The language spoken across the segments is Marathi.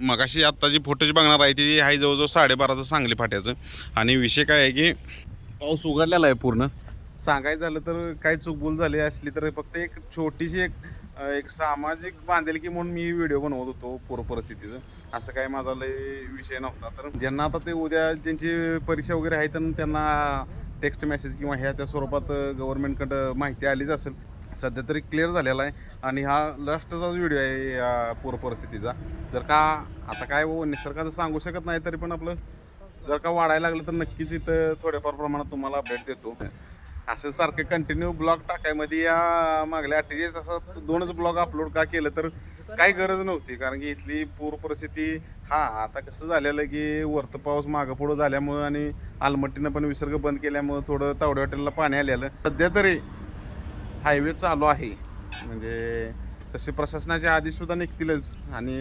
मगाशी आत्ता जी फुटेज बघणार आहे ती आहे जवळजवळ साडेबाराचं सांगली फाट्याचं. आणि विषय काय आहे की पाऊस उघडलेला आहे पूर्ण. सांगायचं झालं तर काही चुकबुल झाली असली तर फक्त एक छोटीशी एक एक सामाजिक बांधिलकी म्हणून मी व्हिडिओ बनवत होतो पूर परिस्थितीचं. असं काही माझा लय विषय नव्हता. तर ज्यांना आता ते उद्या ज्यांची परीक्षा वगैरे आहे तर त्यांना टेक्स्ट मेसेज किंवा ह्या त्या स्वरूपात गव्हर्नमेंटकडं माहिती आलीच असेल. सध्या तरी क्लिअर झालेला आहे. आणि हा लास्टचाच व्हिडिओ आहे या पूर परिस्थितीचा जर का आता काय हो निसर्गाचं सांगू शकत नाही तरी पण आपलं जर का वाढायला लागलं तर नक्कीच इथं थोड्याफार प्रमाणात तुम्हाला अपडेट देतो. असं सारखे कंटिन्यू ब्लॉग टाकायमध्ये या मागल्या अठ्ठेचाळीस तासात दोनच ब्लॉग अपलोड का केलं तर काही गरज नव्हती. कारण की इथली पूर परिस्थिती हा आता कसं झालेलं आहे की वरतं पाऊस मागं पुढं झाल्यामुळं आणि आलमट्टीनं पण विसर्ग बंद केल्यामुळं थोडं तावडे हॉटेलला पाणी आलेलं. सध्या तरी हायवे चालू आहे. म्हणजे तसे प्रशासनाच्या आदेश सुद्धा निघतीलच. आणि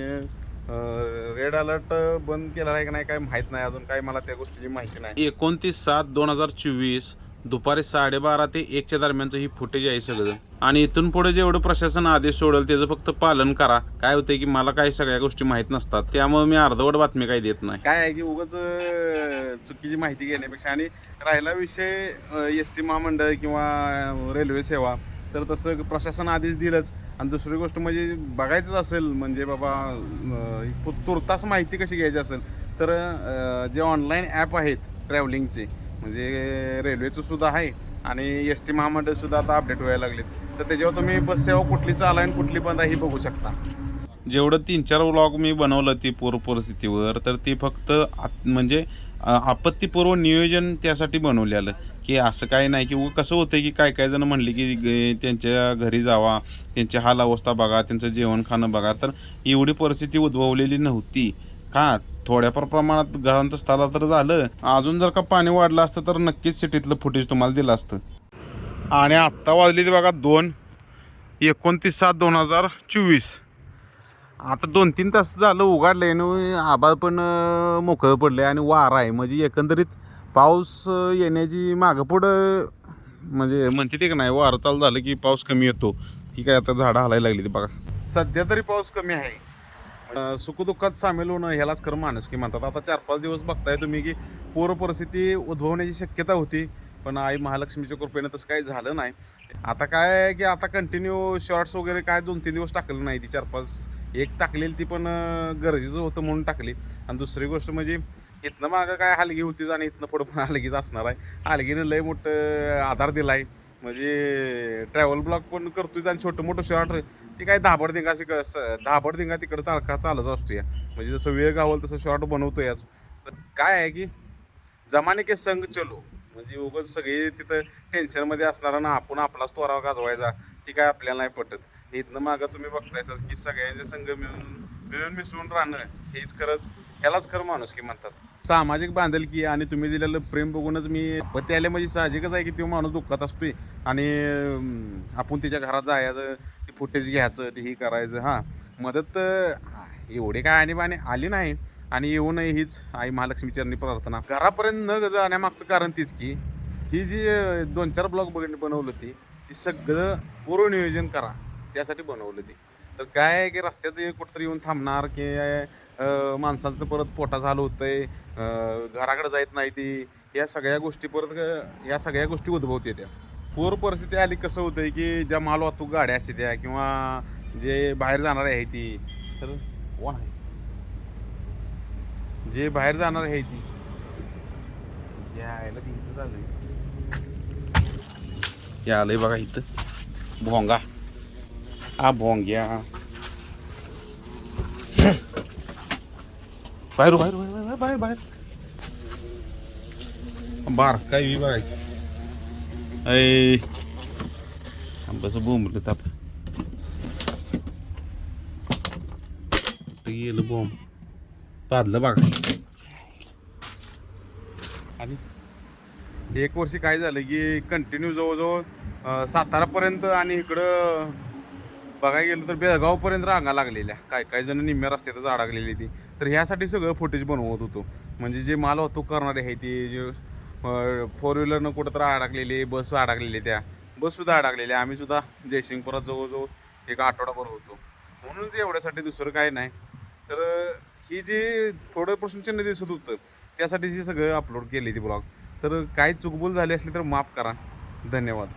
रेड अलर्ट बंद केला आहे का नाही काय माहीत नाही. अजून काय मला त्या गोष्टीची माहिती नाही. एकोणतीस सात दोन हजार चोवीस दुपारी साडेबारा ते एकच्या दरम्यानचं ही फुटेज आहे सगळं. आणि इथून पुढे जेवढं प्रशासन आदेश सोडेल त्याचं फक्त पालन करा. काय होतंय की मला काही सगळ्या गोष्टी माहीत नसतात. त्यामुळे मी अर्धवट बातमी काही देत नाही. काय आहे की उगाच चुकीची माहिती घेण्यापेक्षा. आणि राहिला विषय एस टी महामंडळ किंवा रेल्वे सेवा. तर तसं प्रशासन आदेश दिलंच. आणि दुसरी गोष्ट म्हणजे बघायचंच असेल म्हणजे बाबा तुर्तास माहिती कशी घ्यायची असेल. तर जे ऑनलाईन ॲप आहेत ट्रॅव्हलिंगचे म्हणजे रेल्वेचं सुद्धा आहे आणि एस टी महामंडळसुद्धा आता अपडेट व्हायला लागलेत. तर त्याच्यावर तुम्ही बस सेवा कुठली चालू आहे आणि कुठली बंद आहे ही बघू शकता. जेवढं तीन चार व्लॉग मी बनवलं ती पूर परिस्थितीवर तर ती फक्त आत- म्हणजे आपत्तीपूर्व नियोजन त्यासाठी बनवलेलं. की असं काही नाही की कसं होतं की काय काय जण म्हणले की ग- त्यांच्या घरी जावा त्यांची हाल अवस्था बघा त्यांचं जेवण खाणं बघा. तर एवढी परिस्थिती उद्भवलेली नव्हती. का? थोड्याफार प्रमाणात घरांचं स्थलांतर झालं. अजून जर का पाणी वाढलं असतं तर नक्कीच सिटीतलं फुटेज तुम्हाला दिलं असतं. आणि आत्ता वाजली ती बघा दोन एकोणतीस सात दोन हजार चोवीस. आता दोन तीन तास झालं उघडलं आणि आभाळ पण मोकळं पडलं आणि वारा आहे. म्हणजे एकंदरीत पाऊस येण्याची मागं पुढं म्हणजे म्हणते ते का नाही वारं चालू झालं की पाऊस कमी येतो. की काय आता झाडं हलायला लागली ती बघा. सध्या तरी पाऊस कमी आहे. सुखदुःखात सामील होणं ह्यालाच खरं माणूस की म्हणतात. आता चार पाच दिवस बघताय तुम्ही की पूर परिस्थिती उद्भवण्याची शक्यता होती पण आई महालक्ष्मीच्या कृपेनं तसं काही झालं नाही. आता काय आहे की आता कंटिन्यू शॉर्ट्स वगैरे काय दोन तीन दिवस टाकलं नाही ती चार पाच. एक टाकलेली ती पण गरजेचं होतं म्हणून टाकली. आणि दुसरी गोष्ट म्हणजे इथनं मागं काय हलगी होतीच आणि इथनं पुढं पण हलगीच असणार आहे. हलगीनं लय मोठं आधार दिला आहे म्हणजे ट्रॅव्हल ब्लॉक पण करतोय आणि छोटं मोठं शॉर्ट ती काय धाबड दिंगा धाबड दिंगा तिकडं चालका चालत असतो या म्हणजे जसं वेळ गावल तसं शॉर्ट बनवतो याच तर काय आहे की जमाने के संग चलो. म्हणजे उगाच सगळे तिथं टेन्शनमध्ये असणार ना आपण आपलाच तोरावा गाजवायचा. ती काय आपल्याला नाही पटत. इथनं मागं तुम्ही बघतायच की सगळ्यांचे संघ मिळून मिळून मिसळून राहणं हेच खरंच ह्यालाच खरं माणूस की म्हणतात. सामाजिक बांधलकी आणि तुम्ही दिलेलं प्रेम बघूनच मी पती आले. म्हणजे साहजिकच आहे की तो माणूस दुःखात असतोय. आणि आपण त्याच्या घरात जायचं ते फुटेज घ्यायचं ते हे करायचं. हां. मदत एवढे काय आणीबाणी आली नाही. आणि येऊ नये हीच आई महालक्ष्मी चरणी प्रार्थना. घरापर्यंत न जाण्यामागचं कारण तीच की ही जी दोन चार ब्लॉग बघ बनवलं ती ती सगळं पूर्व नियोजन करा. त्यासाठी बनवलं ती. तर काय आहे की रस्त्यात कुठंतरी येऊन थांबणार की माणसांचं परत पोटा झालं होतंय घराकडे जायत नाही ती. या सगळ्या गोष्टी परत या सगळ्या गोष्टी उद्भवते त्या पूर परिस्थिती आली कसं होतंय की ज्या माल वाहतूक गाड्या असते त्या किंवा जे बाहेर जाणारे आहे ती तर कोण आहे? जे बाहेर जाणार आहे ती. यायला तिथं इथं या आलंय बघा इथं. भोंगा. हा भोंग्या. बाहेर बाहेर बाहेर बाहेर. बाहेर बार काय बी बघायचं ऐ. आंब्याचं बोंबलं आता गेलं बोंब? पादलं बघा आणि एक वर्षी काय झालं की कंटिन्यू जवळजवळ सातारापर्यंत आणि इकडं बघायला गेलं तर बेळगावपर्यंत रांगा लागलेल्या. काय काय जण निम्म्या रस्त्यातच अडकलेली ती. तर ह्यासाठी सगळं फुटेज बनवत होतो. म्हणजे जे माल वाहतूक करणारे आहे ते जे फोर व्हीलरनं कुठं तर अडकलेले बस अडकलेले त्या. बससुद्धा अडकलेल्या आम्हीसुद्धा जयसिंगपुरात जवळजवळ एक आठवडाभर होतो. म्हणूनच एवढ्यासाठी दुसरं काय नाही. तर ही जी थोडं प्रश्नचिन्ह दिसत होतं त्यासाठी हे सगळं अपलोड केले ती ब्लॉग तर काही चुकबुल झाली असली तर माफ करा. धन्यवाद.